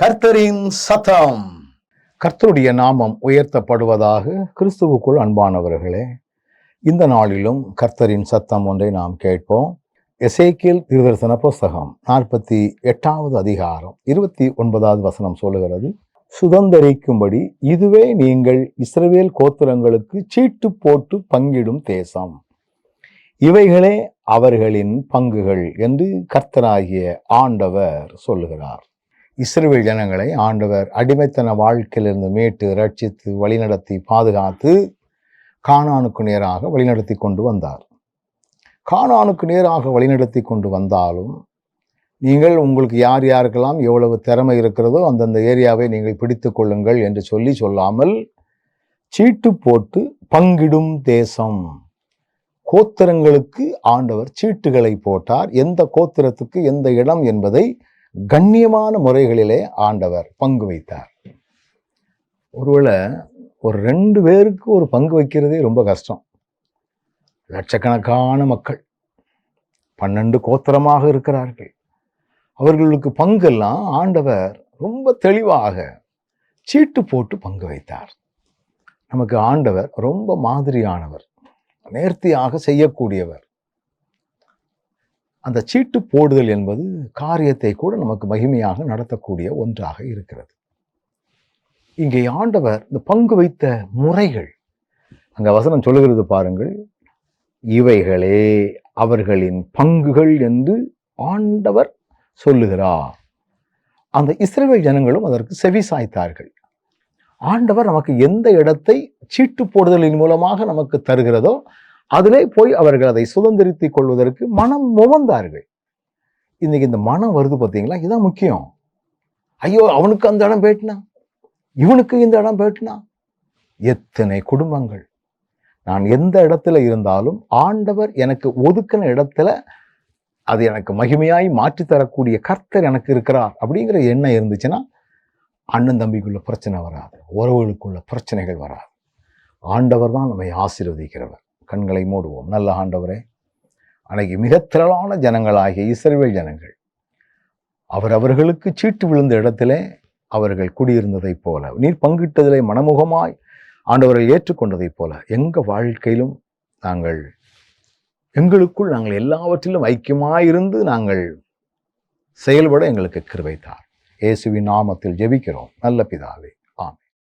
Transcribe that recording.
கர்த்தரின் சத்தம். கர்த்தருடைய நாமம் உயர்த்தப்படுவதாக கிறிஸ்துவுக்குள் அன்பானவர்களே இந்த நாளிலும் கர்த்தரின் சத்தம் ஒன்றை நாம் கேட்போம். எசேக்கியல் திருதர்சன புஸ்தகம் நாற்பத்தி எட்டாவது அதிகாரம் இருபத்தி ஒன்பதாவது வசனம் சொல்லுகிறது சுதந்தரிக்கும்படி இதுவே நீங்கள் இஸ்ரவேல் கோத்திரங்களுக்கு சீட்டு போட்டு பங்கிடும் தேசம். இவைகளே அவர்களின் பங்குகள் என்று கர்த்தராகிய ஆண்டவர் சொல்லுகிறார். இஸ்ரேல் ஜனங்களை ஆண்டவர் அடிமைத்தன வாழ்க்கையிலிருந்து மீட்டு ரட்சித்து வழிநடத்தி பாதுகாத்து கானானுக்கு நேராக வழிநடத்தி கொண்டு வந்தார். கானானுக்கு நேராக வழிநடத்தி கொண்டு வந்தாலும் நீங்கள் உங்களுக்கு யார் யாருக்கெல்லாம் எவ்வளவு திறமை இருக்கிறதோ அந்தந்த ஏரியாவை நீங்கள் பிடித்து கொள்ளுங்கள் என்று சொல்லி சொல்லாமல் சீட்டு போட்டு பங்கிடும் தேசம். கோத்திரங்களுக்கு ஆண்டவர் சீட்டுகளை போட்டார். எந்த கோத்திரத்துக்கு எந்த இடம் என்பதை கண்ணியமான முறைகளிலே ஆண்டவர் பங்கு வைத்தார். ஒருவேளை ஒரு ரெண்டு பேருக்கு ஒரு பங்கு வைக்கிறதே ரொம்ப கஷ்டம். லட்சக்கணக்கான மக்கள் பன்னெண்டு கோத்திரமாக இருக்கிறார்கள். அவர்களுக்கு பங்கெல்லாம் ஆண்டவர் ரொம்ப தெளிவாக சீட்டு போட்டு பங்கு வைத்தார். நமக்கு ஆண்டவர் ரொம்ப மாதிரியானவர் நேர்த்தியாக செய்யக்கூடியவர். அந்த சீட்டு போடுதல் என்பது காரியத்தை கூட நமக்கு மகிமையாக நடத்தக்கூடிய ஒன்றாக இருக்கிறது. இங்கே ஆண்டவர் இந்த பங்கு வைத்த முறைகள் அங்கே வசனம் சொல்லுகிறது பாருங்கள் இவைகளே அவர்களின் பங்குகள் என்று ஆண்டவர் சொல்லுகிறார். அந்த இஸ்ரேல் ஜனங்களும் அதற்கு செவி சாய்த்தார்கள். ஆண்டவர் நமக்கு எந்த இடத்தை சீட்டு போடுதலின் மூலமாக நமக்கு தருகிறதோ அதிலே போய் அவர்கள் அதை சுதந்திரித்து கொள்வதற்கு மனம் முவந்தார்கள். இன்னைக்கு இந்த மனம் வருது பார்த்தீங்களா? இதுதான் முக்கியம். ஐயோ அவனுக்கு அந்த இடம் போயிட்டுனா இவனுக்கு இந்த இடம் போயிட்டுனா எத்தனை குடும்பங்கள். நான் எந்த இடத்துல இருந்தாலும் ஆண்டவர் எனக்கு ஒதுக்கின இடத்துல அது எனக்கு மகிமையாய் மாற்றி தரக்கூடிய கர்த்தர் எனக்கு இருக்கிறார் அப்படிங்கிற எண்ணம் இருந்துச்சுன்னா அண்ணன் தம்பிக்குள்ள பிரச்சனை வராது. உறவுகளுக்குள்ள பிரச்சனைகள் வராது. ஆண்டவர் தான் நம்மை ஆசீர்வதிக்கிறவர். கண்களை மூடுவோம். நல்ல ஆண்டவரே அன்னைக்கு மிக திரளான ஜனங்களாகிய இஸ்ரேல் ஜனங்கள் அவர் அவர்களுக்கு சீட்டு விழுந்த இடத்திலே அவர்கள் குடியிருந்ததைப் போல நீர் பங்கிட்டதிலே மனமுகமாய் ஆண்டவர்கள் ஏற்றுக்கொண்டதைப் போல எங்கள் வாழ்க்கையிலும் நாங்கள் எங்களுக்குள் நாங்கள் எல்லாவற்றிலும் ஐக்கியமாயிருந்து நாங்கள் செயல்பட எங்களுக்கு கிருவைத்தார் இயேசுவின் நாமத்தில் ஜெபிக்கிறோம். நல்ல பிதாவே